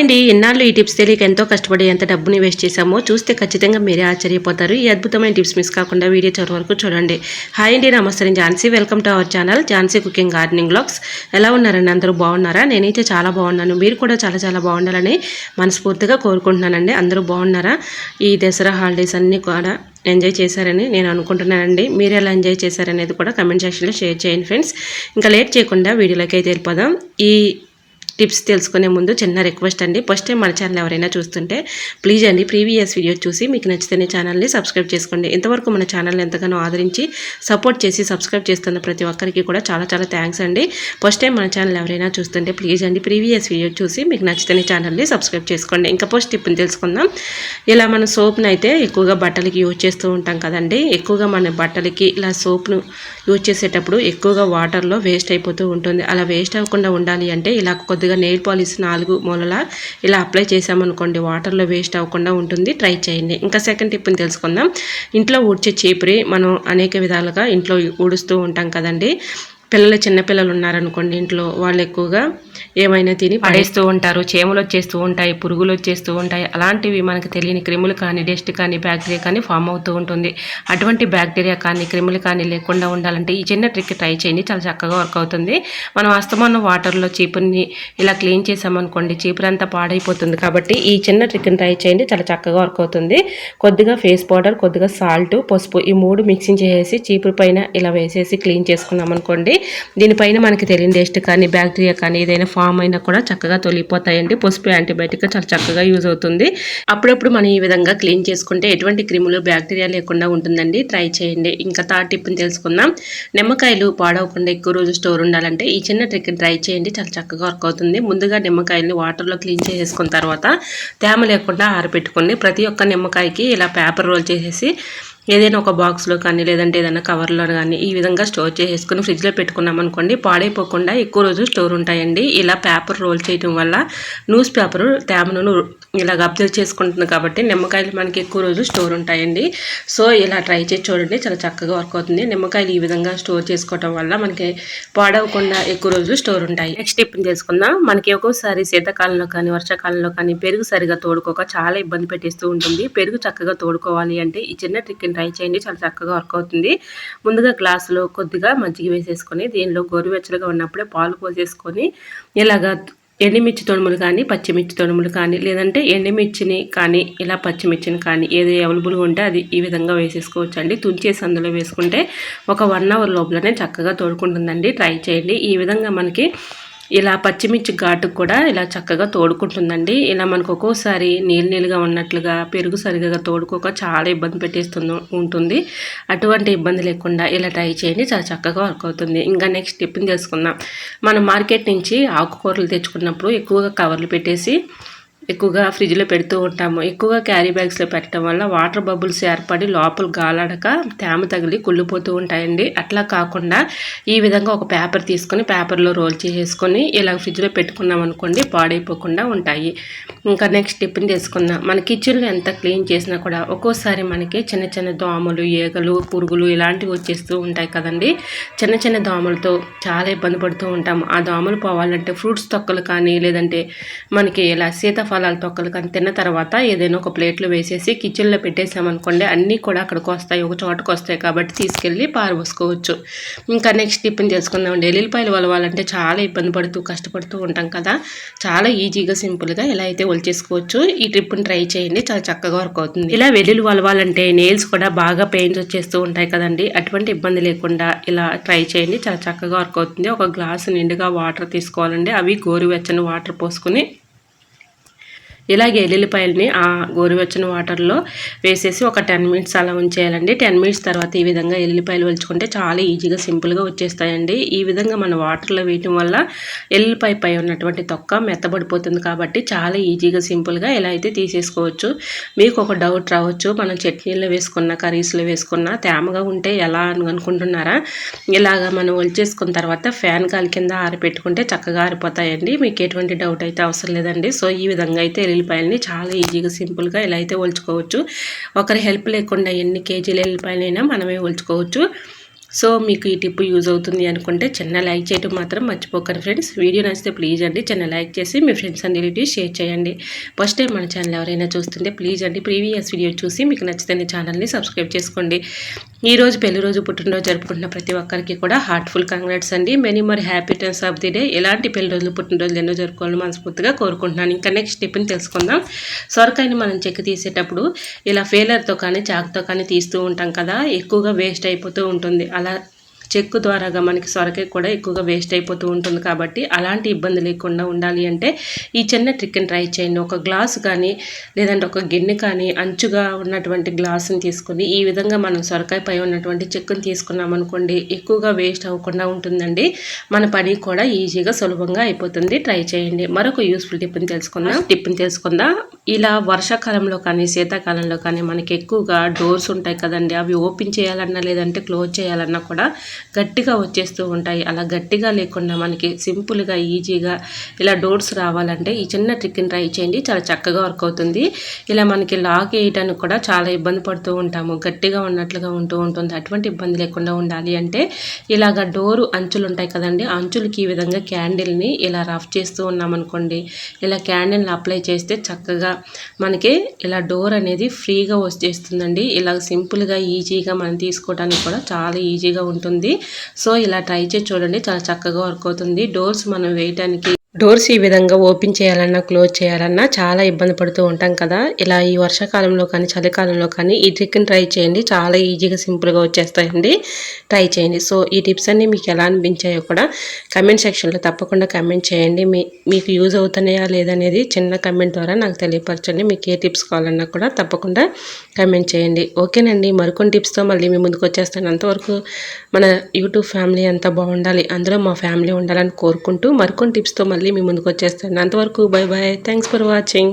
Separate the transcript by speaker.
Speaker 1: అండి ఇన్నాళ్ళు ఈ టిప్స్ తెలియక ఎంతో కష్టపడి ఎంత డబ్బుని వేస్ట్ చేశామో చూస్తే ఖచ్చితంగా మీరే ఆశ్చర్యపోతారు. ఈ అద్భుతమైన టిప్స్ మిస్ కాకుండా వీడియో చివరి వరకు చూడండి. హాయ్ అండి నమస్తే. నేను Jhansi. Welcome to our channel Jhansi cooking gardening blogs ఎలా ఉన్నారండి? అందరూ బాగున్నారా? నేనైతే చాలా బాగున్నాను. మీరు కూడా చాలా చాలా బాగుండాలని మనస్ఫూర్తిగా కోరుకుంటున్నానండి. అందరూ బాగున్నారా? ఈ దసరా హాలిడేస్ అన్నీ కూడా ఎంజాయ్ చేశారని నేను అనుకుంటున్నానండి. మీరు ఎలా ఎంజాయ్ చేశారనేది కూడా కమెంట్ సెక్షన్లో షేర్ చేయండి ఫ్రెండ్స్. ఇంకా లేట్ చేయకుండా వీడియోలోకి అయితే వెళ్ళిపోదాం. ఈ టిప్స్ తెలుసుకునే ముందు చిన్న రిక్వెస్ట్ అండి. ఫస్ట్ టైం మన ఛానల్ ఎవరైనా చూస్తుంటే ప్లీజ్ అండి ప్రీవియస్ వీడియో చూసి మీకు నచ్చితేనే ఛానల్ని సబ్స్క్రైబ్ చేసుకోండి. ఇంతవరకు మన ఛానల్ని ఎంతగానో ఆదరించి సపోర్ట్ చేసి సబ్స్క్రైబ్ చేస్తున్న ప్రతి ఒక్కరికి కూడా చాలా చాలా థ్యాంక్స్ అండి. ఫస్ట్ టైం మన ఛానల్ ఎవరైనా చూస్తుంటే ప్లీజ్ అండి ప్రీవియస్ వీడియో చూసి మీకు నచ్చితేనే ఛానల్ని సబ్స్క్రైబ్ చేసుకోండి. ఇంకా పోస్ట్ టిప్ని తెలుసుకుందాం. ఇలా మనం సోప్ని అయితే ఎక్కువగా బట్టలకి యూజ్ చేస్తూ ఉంటాం కదండి. ఎక్కువగా మన బట్టలకి ఇలా సోప్ను యూజ్ చేసేటప్పుడు ఎక్కువగా వాటర్లో వేస్ట్ అయిపోతూ ఉంటుంది. అలా వేస్ట్ అవ్వకుండా ఉండాలి అంటే ఇలా కొద్దిగా నెయిల్ పాలిష్ నాలుగు మూలల ఇలా అప్లై చేసామనుకోండి వాటర్లో వేస్ట్ అవ్వకుండా ఉంటుంది. ట్రై చేయండి. ఇంకా సెకండ్ టిప్ని తెలుసుకుందాం. ఇంట్లో ఊడ్చే చీపురి మనం అనేక విధాలుగా ఇంట్లో ఊడుస్తూ ఉంటాం కదండి. పిల్లలు చిన్నపిల్లలు ఉన్నారనుకోండి ఇంట్లో వాళ్ళు ఎక్కువగా ఏమైనా తిని పడేస్తూ ఉంటారు చేమలు వచ్చేస్తూ ఉంటాయి పురుగులు వచ్చేస్తూ ఉంటాయి అలాంటివి మనకు తెలియని క్రిములు కానీ డస్ట్ కానీ బ్యాక్టీరియా కానీ ఫామ్ అవుతూ ఉంటుంది. అటువంటి బ్యాక్టీరియా కానీ క్రిములు కానీ లేకుండా ఉండాలంటే ఈ చిన్న ట్రిక్ ట్రై చేయండి చాలా చక్కగా వర్క్ అవుతుంది. మనం అస్తమానం వాటర్లో చీపుని ఇలా క్లీన్ చేసామనుకోండి చీపురు అంతా పాడైపోతుంది కాబట్టి ఈ చిన్న ట్రిక్ని ట్రై చేయండి చాలా చక్కగా వర్క్ అవుతుంది. కొద్దిగా ఫేస్ పౌడర్ కొద్దిగా సాల్ట్ పసుపు ఈ మూడు మిక్సింగ్ చేసేసి చీపురు పైన ఇలా వేసేసి క్లీన్ చేసుకున్నాం అనుకోండి దీనిపైన మనకి తెలియని డస్ట్ కానీ బ్యాక్టీరియా కానీ ఏదైనా ఫామ్ అయినా కూడా చక్కగా తొలిగిపోతాయండి. పసుపు యాంటీబయాటిక్ చాలా చక్కగా యూజ్ అవుతుంది. అప్పుడప్పుడు మనం ఈ విధంగా క్లీన్ చేసుకుంటే ఎటువంటి క్రిములు బ్యాక్టీరియా లేకుండా ఉంటుందండి. ట్రై చేయండి. ఇంకా థర్డ్ టిప్ని తెలుసుకుందాం. నిమ్మకాయలు పాడవకుండా ఎక్కువ రోజు స్టోర్ ఉండాలంటే ఈ చిన్న ట్రిక్ ట్రై చేయండి. చాలా చక్కగా వర్క్ అవుతుంది. ముందుగా నిమ్మకాయల్ని వాటర్లో క్లీన్ చేసేసుకున్న తర్వాత తేమ లేకుండా ఆరబెట్టుకోండి ప్రతి ఒక్క నిమ్మకాయకి ఇలా పేపర్ రోల్ చేసేసి ఏదైనా ఒక బాక్స్లో కానీ లేదంటే ఏదైనా కవర్లో కానీ ఈ విధంగా స్టోర్ చేసేసుకుని ఫ్రిడ్జ్లో పెట్టుకున్నాం అనుకోండి పాడైపోకుండా ఎక్కువ రోజు స్టోర్ ఉంటాయండి. ఇలా పేపర్ రోల్ చేయడం వల్ల న్యూస్ పేపర్ తేమను ఇలా అబ్జర్వ్ చేసుకుంటుంది కాబట్టి నిమ్మకాయలు మనకి ఎక్కువ రోజు స్టోర్ ఉంటాయండి. సో ఇలా ట్రై చేసి చూడండి చాలా చక్కగా వర్క్ అవుతుంది. నిమ్మకాయలు ఈ విధంగా స్టోర్ చేసుకోవడం వల్ల మనకి పాడవకుండా ఎక్కువ రోజు స్టోర్ ఉంటాయి. నెక్స్ట్ టిప్ చేసుకుందాం మనకి ఒక్కోసారి శీతాకాలంలో కానీ వర్షాకాలంలో కానీ పెరుగు సరిగా తోడుకోక చాలా ఇబ్బంది పెట్టేస్తూ ఉంటుంది. పెరుగు చక్కగా తోడుకోవాలి అంటే ఈ చిన్న ట్రిక్ ట్రై చేయండి. చాలా చక్కగా వర్క్ అవుతుంది. ముందుగా గ్లాసులో కొద్దిగా మజ్జిగ వేసేసుకొని దీనిలో గోరువెచ్చలుగా ఉన్నప్పుడే పాలు పోసేసుకొని ఇలాగా ఎండుమిర్చి తొడుములు కానీ పచ్చిమిర్చి తొడుములు కానీ లేదంటే ఎండిమిర్చిని కానీ ఇలా పచ్చిమిర్చిని కానీ ఏది అవైలబుల్గా ఉంటే అది ఈ విధంగా వేసేసుకోవచ్చు అండి తుంచేసి అందులో వేసుకుంటే ఒక వన్ అవర్ లోపలనే చక్కగా తోడుకుంటుందండి. ట్రై చేయండి. ఈ విధంగా మనకి ఇలా పచ్చిమిర్చి ఘాటుకు కూడా ఇలా చక్కగా తోడుకుంటుందండి. ఇలా మనకు ఒక్కోసారి నీళ్ళు నీళ్ళుగా ఉన్నట్లుగా పెరుగు సరిగా తోడుకోక చాలా ఇబ్బంది పెట్టేస్తుంది ఉంటుంది. అటువంటి ఇబ్బంది లేకుండా ఇలా ట్రై చేయండి. చాలా చక్కగా వర్క్ అవుతుంది. ఇంకా నెక్స్ట్ టిఫిన్ చేసుకుందాం. మనం మార్కెట్ నుంచి ఆకుకూరలు తెచ్చుకున్నప్పుడు ఎక్కువగా కవర్లు పెట్టేసి ఎక్కువగా ఫ్రిడ్జ్లో పెడుతూ ఉంటాము. ఎక్కువగా క్యారీ బ్యాగ్స్లో పెట్టడం వల్ల వాటర్ బబుల్స్ ఏర్పడి లోపల గాలాడక తేమ తగిలి కుళ్ళిపోతూ ఉంటాయండి. అట్లా కాకుండా ఈ విధంగా ఒక పేపర్ తీసుకొని పేపర్లో రోల్ చేసేసుకొని ఇలా ఫ్రిడ్జ్లో పెట్టుకున్నాం అనుకోండి పాడైపోకుండా ఉంటాయి. ఇంకా నెక్స్ట్ టిఫిన్ చేసుకుందాం మన కిచెన్లో ఎంత క్లీన్ చేసినా కూడా ఒక్కోసారి మనకి చిన్న చిన్న దోమలు ఈగలు పురుగులు ఇలాంటివి వచ్చేస్తూ ఉంటాయి కదండి. చిన్న చిన్న దోమలతో చాలా ఇబ్బంది పడుతూ ఉంటాము. ఆ దోమలు పోవాలంటే ఫ్రూట్స్ తొక్కలు కానీ లేదంటే మనకి ఇలా సీతాఫలం ఫలాల తొక్కలు కానీ తిన్న తర్వాత ఏదైనా ఒక ప్లేట్లో వేసేసి కిచెన్లో పెట్టేసామనుకోండి అన్నీ కూడా అక్కడికి వస్తాయి ఒక చోటకు వస్తాయి కాబట్టి తీసుకెళ్ళి పారబోసుకోవచ్చు. ఇంకా నెక్స్ట్ టిఫిన్ చేసుకుందామండి. ఎల్లిపాయలు వలవాలంటే చాలా ఇబ్బంది పడుతూ కష్టపడుతూ ఉంటాం కదా. చాలా ఈజీగా సింపుల్గా ఎలా అయితే ఒలిచేసుకోవచ్చు ఈ ట్రిప్ని ట్రై చేయండి. చాలా చక్కగా వర్క్ అవుతుంది. ఇలా వెల్లుల్లి వలవాలంటే నెయిల్స్ కూడా బాగా పెయిన్స్ వచ్చేస్తూ ఉంటాయి కదండి. అటువంటి ఇబ్బంది లేకుండా ఇలా ట్రై చేయండి. చాలా చక్కగా వర్క్ అవుతుంది. ఒక గ్లాసు నిండుగా వాటర్ తీసుకోవాలండి. అవి గోరువెచ్చని వాటర్ పోసుకుని ఇలాగే ఎల్లుల్లిపాయలని ఆ గోరువెచ్చని వాటర్లో వేసేసి ఒక టెన్ మినిట్స్ అలా ఉంచేయాలండి. టెన్ మినిట్స్ తర్వాత ఈ విధంగా ఎల్లుల్లిపాయలు వలుచుకుంటే చాలా ఈజీగా సింపుల్గా వచ్చేస్తాయండి. ఈ విధంగా మన వాటర్లో వేయటం వల్ల ఎల్లుల్లిపాయ పై ఉన్నటువంటి తొక్క మెత్తబడిపోతుంది కాబట్టి చాలా ఈజీగా సింపుల్గా ఎలా అయితే తీసేసుకోవచ్చు. మీకు ఒక డౌట్ రావచ్చు మనం చట్నీలో వేసుకున్న కర్రీస్లో వేసుకున్న తేమగా ఉంటే ఎలా అని అనుకుంటున్నారా? ఇలాగా మనం ఒలిచేసుకున్న తర్వాత ఫ్యాన్ గాలి కింద ఆరిపెట్టుకుంటే చక్కగా ఆరిపోతాయండి. మీకు ఎటువంటి డౌట్ అయితే అవసరం లేదండి. సో ఈ విధంగా అయితే ఎల్లిపాయలని చాలా ఈజీగా సింపుల్గా ఇలా అయితే ఒలుచుకోవచ్చు. ఒకరి హెల్ప్ లేకుండా ఎన్ని కేజీల ఎల్లిపాయలైనా మనమే ఒలుచుకోవచ్చు. సో మీకు ఈ టిప్ యూజ్ అవుతుంది అనుకుంటే చిన్న లైక్ చేయడం మాత్రం మర్చిపోకండి ఫ్రెండ్స్. వీడియో నచ్చితే ప్లీజ్ అండి చిన్న లైక్ చేసి మీ ఫ్రెండ్స్ అండ్ రిలేటివ్స్ షేర్ చేయండి. ఫస్ట్ టైం మన ఛానల్ ఎవరైనా చూస్తుంటే ప్లీజ్ అండి ప్రీవియస్ వీడియో చూసి మీకు నచ్చితే ఛానల్ని సబ్స్క్రైబ్ చేసుకోండి. ఈరోజు రోజు పెళ్ళి రోజు పుట్టినరోజు జరుపుకుంటున్న ప్రతి ఒక్కరికి కూడా హార్ట్ఫుల్ కంగ్రాట్స్ అండి. Many more happy turns of the day ఎలాంటి పెళ్ళి రోజులు పుట్టినరోజులు ఎన్నో జరుపుకోవాలని మనస్ఫూర్తిగా కోరుకుంటున్నాను. ఇంకా నెక్స్ట్ టిప్ని తెలుసుకుందాం. సొరకాయని మనం చెక్కి తీసేటప్పుడు ఇలా ఫేలర్తో కానీ చాక్తో కానీ తీస్తూ ఉంటాం కదా ఎక్కువగా వేస్ట్ అయిపోతూ ఉంటుంది. అలా చెక్కు ద్వారాగా మనకి సొరకాయ కూడా ఎక్కువగా వేస్ట్ అయిపోతూ ఉంటుంది కాబట్టి అలాంటి ఇబ్బంది లేకుండా ఉండాలి అంటే ఈ చిన్న ట్రిక్ని ట్రై చేయండి. ఒక గ్లాస్ కానీ లేదంటే ఒక గిన్నె కానీ అంచుగా ఉన్నటువంటి గ్లాసుని తీసుకొని ఈ విధంగా మనం సొరకాయ పై ఉన్నటువంటి చెక్కుని తీసుకున్నాం అనుకోండి ఎక్కువగా వేస్ట్ అవ్వకుండా ఉంటుందండి. మన పని కూడా ఈజీగా సులభంగా అయిపోతుంది. ట్రై చేయండి. మరొక యూస్ఫుల్ టిప్ని తెలుసుకుందాం. టిప్ని తెలుసుకుందాం. ఇలా వర్షాకాలంలో కానీ శీతాకాలంలో కానీ మనకి ఎక్కువగా డోర్స్ ఉంటాయి కదండి. అవి ఓపెన్ చేయాలన్నా లేదంటే క్లోజ్ చేయాలన్నా కూడా గట్టిగా వచ్చేస్తూ ఉంటాయి. అలా గట్టిగా లేకుండా మనకి సింపుల్గా ఈజీగా ఇలా డోర్స్ రావాలంటే ఈ చిన్న ట్రిక్ని ట్రై చేయండి. చాలా చక్కగా వర్క్ అవుతుంది. ఇలా మనకి లాక్ వేయడానికి కూడా చాలా ఇబ్బంది పడుతూ ఉంటాము. గట్టిగా ఉన్నట్లుగా ఉంటూ ఉంటుంది. అటువంటి ఇబ్బంది లేకుండా ఉండాలి అంటే ఇలాగ డోరు అంచులు ఉంటాయి కదండి. అంచులకి ఈ విధంగా క్యాండిల్ని ఇలా రఫ్ చేస్తూ ఉన్నామనుకోండి ఇలా క్యాండిల్ని అప్లై చేస్తే చక్కగా మనకి ఇలా డోర్ అనేది ఫ్రీగా వచ్చేస్తుందండి ఇలా సింపుల్గా ఈజీగా మనం తీసుకోవడానికి కూడా చాలా ఈజీగా ఉంటుంది. సో ఇలా ట్రై చేసి చూడండి. చాలా చక్కగా వర్క్ అవుతుంది. డోర్స్ మనం వేయటానికి డోర్స్ ఈ విధంగా ఓపెన్ చేయాలన్నా క్లోజ్ చేయాలన్నా చాలా ఇబ్బంది పడుతూ ఉంటాం కదా. ఇలా ఈ వర్షాకాలంలో కానీ చలికాలంలో కానీ ఈ ట్రిక్ని ట్రై చేయండి. చాలా ఈజీగా సింపుల్గా వచ్చేస్తాయండి. ట్రై చేయండి. సో ఈ టిప్స్ అన్నీ మీకు ఎలా అనిపించాయో కూడా కమెంట్ సెక్షన్లో తప్పకుండా కమెంట్ చేయండి. మీ మీకు యూజ్ అవుతున్నాయా లేదనేది చిన్న కమెంట్ ద్వారా నాకు తెలియపరచండి. మీకు ఏ టిప్స్ కావాలన్నా కూడా తప్పకుండా కమెంట్ చేయండి. ఓకేనండి మరికొన్ని టిప్స్తో మళ్ళీ మీ ముందుకు వచ్చేస్తాను. అంతవరకు మన యూట్యూబ్ ఫ్యామిలీ అంతా బాగుండాలి. అందులో మా ఫ్యామిలీ ఉండాలని కోరుకుంటూ మరికొన్ని టిప్స్తో మళ్ళీ మళ్ళీ మీ ముందుకు వచ్చేస్తాను. అంతవరకు bye bye thanks for watching